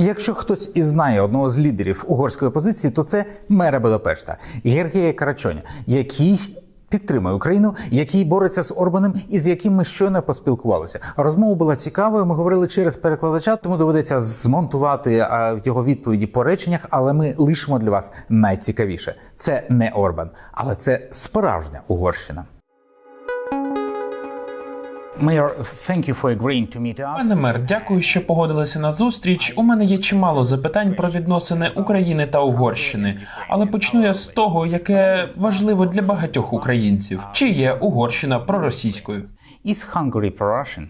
Якщо хтось і знає одного з лідерів угорської опозиції, то це мера Будапешта Гергія Карачоня, який підтримує Україну, який бореться з Орбаном і з яким ми щойно поспілкувалися. Розмова була цікавою. Ми говорили через перекладача, тому доведеться змонтувати його відповіді по реченнях, але ми лишимо для вас найцікавіше. Це не Орбан, але це справжня Угорщина. Пане мер, дякую, що погодилися на зустріч. У мене є чимало запитань про відносини України та Угорщини, але почну я з того, яке важливо для багатьох українців. Чи є Угорщина проросійською? Is Hungary pro-Russian?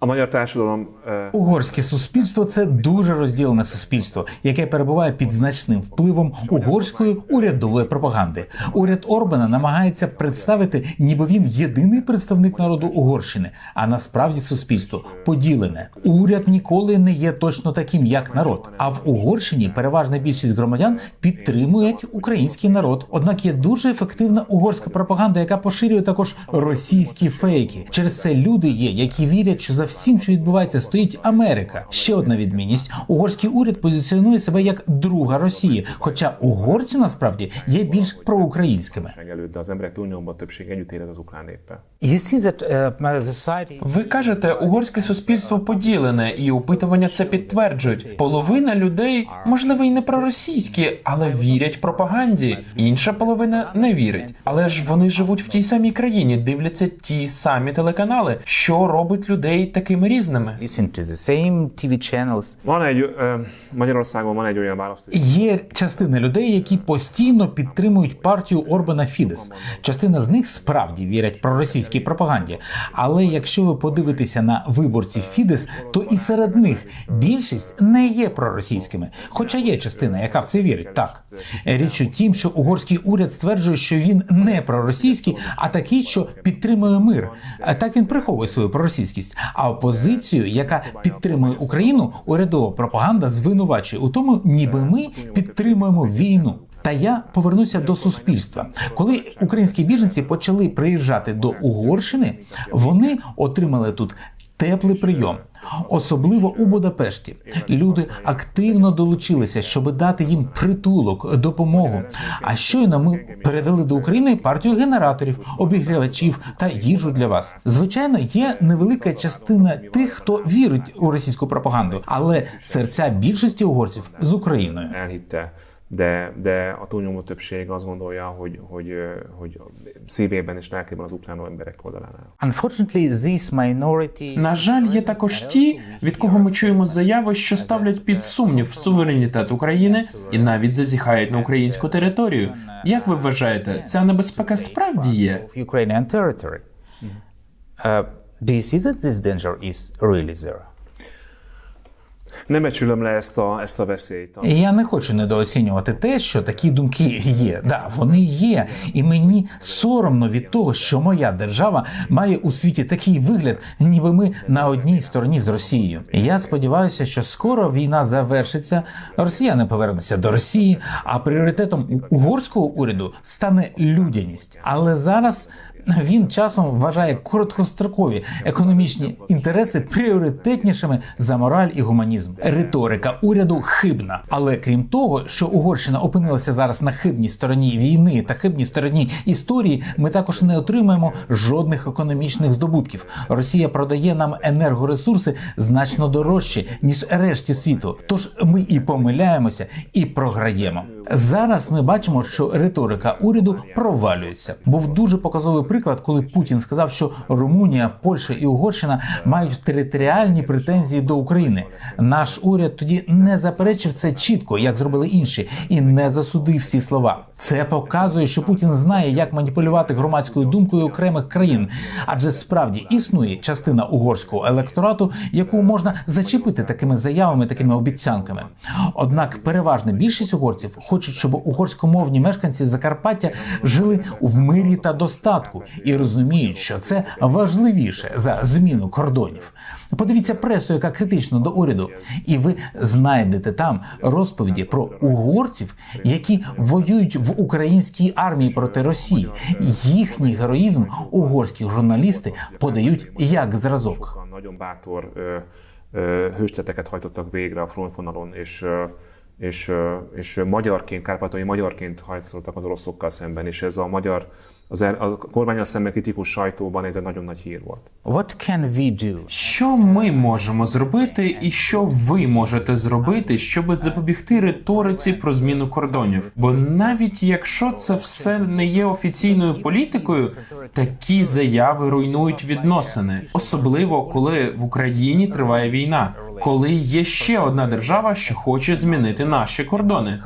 A magyar társadalom Угорське суспільство це дуже розділене суспільство, яке перебуває під значним впливом угорської урядової пропаганди. Уряд Орбана намагається представити, ніби він єдиний представник народу Угорщини, а насправді суспільство поділене. Уряд ніколи не є точно таким, як народ. А в Угорщині переважна більшість громадян підтримують український народ. Однак є дуже ефективна угорська пропаганда, яка поширює також російські фейки. Через це люди є, які вірять, що за всім, що відбувається, стоїть Америка. Ще одна відмінність: угорський уряд позиціонує себе як друга Росії, хоча угорці насправді є більш проукраїнськими. uh, Ви кажете, угорське суспільство поділене, і опитування це підтверджують. Половина людей, можливо, і не проросійські, але вірять пропаганді. Інша половина не вірить. Але ж вони живуть в тій самій країні, дивляться ті самі телеканали, що робить людей такими різними. listen to the same TV channels. Van egy, eh, Magyarországon van egy olyan választási Є частина людей, які постійно підтримують партію Орбана Фідес. Частина з них справді вірять проросійській пропаганді. Але якщо ви подивитеся на виборців Фідес, то і серед них більшість не є проросійськими, хоча є частина, яка в це вірить. Так річ у тім, що угорський уряд стверджує, що він не проросійський, а такий, що підтримує мир. Так він приховує свою проросійськість. А опозицію, яка підтримує Україну, урядова пропаганда звинувачує у тому, ніби ми підтримуємо війну. Та я повернуся до суспільства. Коли українські біженці почали приїжджати до Угорщини, вони отримали тут теплий прийом. Особливо у Будапешті люди активно долучилися, щоб дати їм притулок, допомогу. А щойно ми передали до України партію генераторів, обігрівачів та їжу для вас. Звичайно, є невелика частина тих, хто вірить у російську пропаганду, але серця більшості угорців з Україною. De, de a túlnyomó többség azt gondolja, hogy, hogy, eh, hogy szívében és lelkében az ukrán emberek oldalán áll. Unfortunately, this minority На жаль, є також ті, від кого ми чуємо заяви, що ставлять під сумнів суверенітет України і навіть зазіхають на українську територію. Як ви вважаєте, ця небезпека справді є? Uh, do you see that this danger is really there? Nem becsülöm le ezt a, ezt. Я не хочу недооцінювати те, що такі думки є. Да, вони є, і мені соромно від того, що моя держава має у світі такий вигляд, ніби ми на одній стороні з Росією. Я сподіваюся, що скоро війна завершиться, росіяни повернуться до Росії, а пріоритетом угорського уряду стане людяність. Але зараз. Він часом вважає короткострокові економічні інтереси пріоритетнішими за мораль і гуманізм. Риторика уряду хибна. Але крім того, що Угорщина опинилася зараз на хибній стороні війни та хибній стороні історії, ми також не отримаємо жодних економічних здобутків. Росія продає нам енергоресурси значно дорожче ніж решті світу. Тож ми і помиляємося, і програємо. Зараз ми бачимо, що риторика уряду провалюється. Був дуже показовий приклад, коли Путін сказав, що Румунія, Польща і Угорщина мають територіальні претензії до України. Наш уряд тоді не заперечив це чітко, як зробили інші, і не засудив всі слова. Це показує, що Путін знає, як маніпулювати громадською думкою окремих країн, адже справді існує частина угорського електорату, яку можна зачепити такими заявами, такими обіцянками. Однак переважна більшість угорців хочуть, щоб угорськомовні мешканці Закарпаття жили в мирі та достатку і розуміють, що це важливіше за зміну кордонів. Подивіться пресу, яка критична до уряду, і ви знайдете там розповіді про угорців, які воюють в українській армії проти Росії. Їхній героїзм угорські журналісти подають як зразок. Ö, ö, hősteteket hajtottak végre a frontvonalon, és ö, és, és magyarként, kárpátai magyarként hajtottak az oroszokkal szemben, és ez a magyar, az el, a kormányal szemben kritikus sajtóban ez egy nagyon nagy hír volt. What can we do? Що ми можемо зробити, і що ви можете зробити, щоб запобігти риториці про зміну кордонів? Бо навіть якщо це все не є офіційною політикою, такі заяви руйнують відносини, особливо коли в Україні триває війна, коли є ще одна держава, що хоче змінити наші кордони.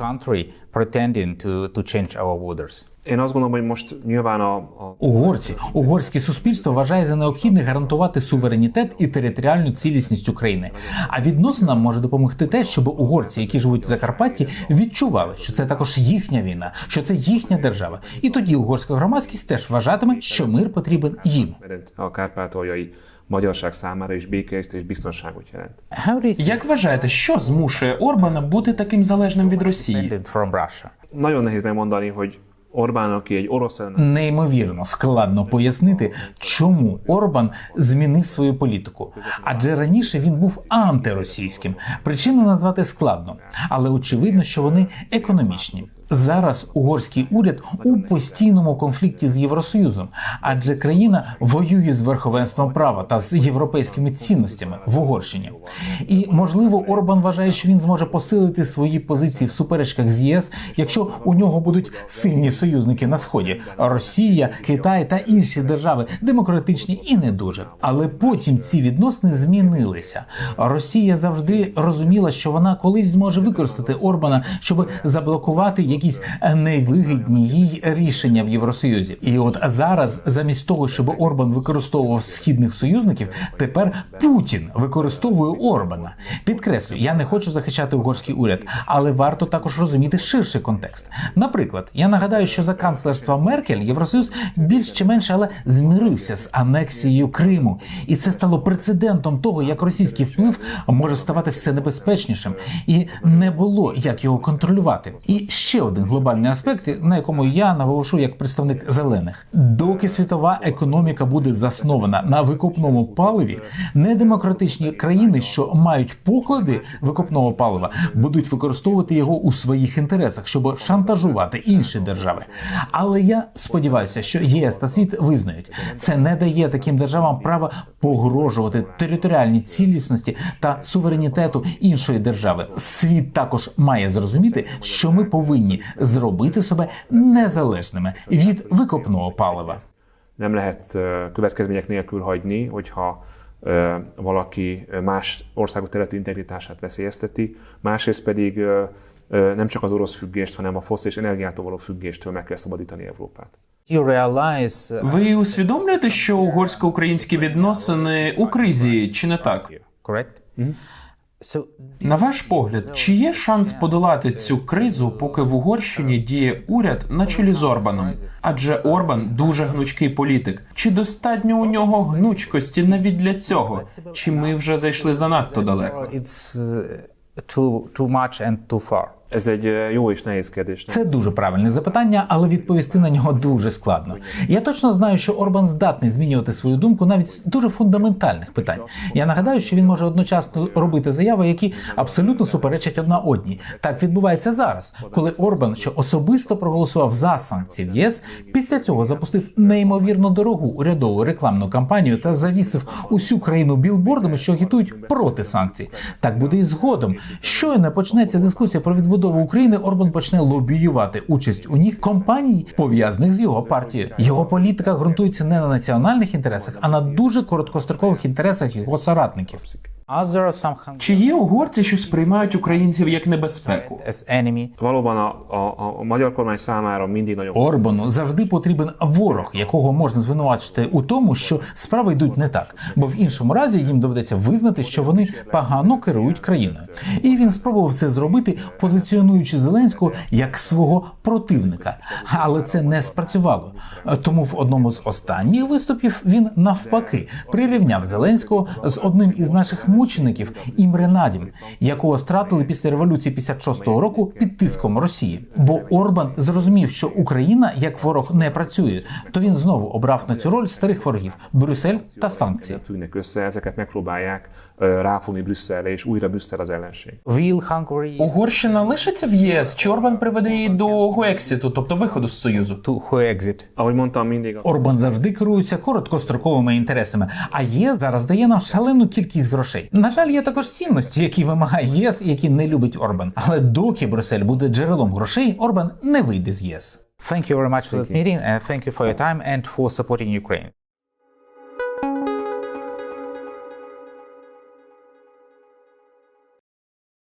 Én azt gondolom, hogy most nyilván a, a Угорці, угорське суспільство вважає за необхідне гарантувати суверенітет і територіальну цілісність України. А відносинам може допомогти те, щоб угорці, які живуть в Закарпатті, відчували, що це також їхня війна, що це їхня держава. І тоді угорська громадськість теж вважатиме, що мир потрібен їм. magyarság számára is békést és biztonságot jelent. Як вважаєте, що змушує Орбана бути таким залежним від Росії? Nagyon nehéz megmondani, hogy Orbán, окей, egy orosz Неймовірно складно пояснити, чому Орбан змінив свою політику. Адже раніше він був антиросійським. Причини назвати складно, але очевидно, що вони економічні. Зараз угорський уряд у постійному конфлікті з Євросоюзом, адже країна воює з верховенством права та з європейськими цінностями в Угорщині. І можливо, Орбан вважає, що він зможе посилити свої позиції в суперечках з ЄС, якщо у нього будуть сильні союзники на сході Росія, Китай та інші держави, демократичні і не дуже. Але потім ці відносини змінилися. Росія завжди розуміла, що вона колись зможе використати Орбана, щоб заблокувати якісь невигідні їй рішення в Євросоюзі. І от зараз, замість того, щоб Орбан використовував східних союзників, тепер Путін використовує Орбана. Підкреслю, я не хочу захищати угорський уряд, але варто також розуміти ширший контекст. Наприклад, я нагадаю, що за канцлерства Меркель Євросоюз більш чи менше, але змирився з анексією Криму, і це стало прецедентом того, як російський вплив може ставати все небезпечнішим, і не було як його контролювати. І ще один глобальний аспект, на якому я наголошу як представник зелених, доки світова економіка буде заснована на викопному паливі, недемократичні країни, що мають поклади викопного палива, будуть використовувати його у своїх інтересах, щоб шантажувати інші держави. Але я сподіваюся, що ЄС та світ визнають, це не дає таким державам права погрожувати територіальній цілісності та суверенітету іншої держави. Світ також має зрозуміти, що ми повинні зробити себе незалежними від викопного палива. nem lehet következmények nélkül hagyni, hogyha valaki más országok területi integritását veszélyezteti, másrészt pedig nem csak az orosz függést, hanem a fosszilis energiától való függéstől meg kell szabadítani Európát. Ви усвідомлюєте, що угорсько-українські відносини у кризі, чи не так? correct? So На ваш погляд, чи є шанс подолати цю кризу, поки в Угорщині діє уряд на чолі з Орбаном? Адже Орбан дуже гнучкий політик. Чи достатньо у нього гнучкості навіть для цього? Чи ми вже зайшли занадто далеко? it's uh, too too much and too far. Ez egy jó és nehéz kérdés. Це дуже правильне запитання, але відповісти на нього дуже складно. Я точно знаю, що Орбан здатний змінювати свою думку навіть з дуже фундаментальних питань. Я нагадаю, що він може одночасно робити заяви, які абсолютно суперечать одна одній. Так відбувається зараз, коли Орбан, що особисто проголосував за санкції в ЄС, після цього запустив неймовірно дорогу урядову рекламну кампанію та завісив усю країну білбордами, що агітують проти санкцій. Так буде і згодом. Щойно почнеться дискусія про відбудову України, Орбан почне лобіювати участь у них компаній, пов'язаних з його партією. Його політика ґрунтується не на національних інтересах, а на дуже короткострокових інтересах його соратників. Чи є угорці, що сприймають українців як небезпеку? Орбану завжди потрібен ворог, якого можна звинувачити у тому, що справи йдуть не так, бо в іншому разі їм доведеться визнати, що вони погано керують країною. І він спробував це зробити, позиціонуючи Зеленського як свого противника. Але це не спрацювало. Тому в одному з останніх виступів він навпаки прирівняв Зеленського з одним із наших мучеників Імре Надім, якого стратили після революції 56-го року під тиском Росії. Бо Орбан зрозумів, що Україна як ворог не працює, то він знову обрав на цю роль старих ворогів Брюссель та санкції. Угорщина лишиться в ЄС, чи Орбан приведе її до Гуексіту, тобто виходу з Союзу? Орбан завжди керується короткостроковими інтересами, а ЄС зараз дає нам шалену кількість грошей. На жаль, є також цінності, які вимагає ЄС, і які не любить Орбан. Але доки Брюссель буде джерелом грошей, Орбан не вийде з ЄС. Thank you very much for that meeting and thank you for your time and for supporting Ukraine.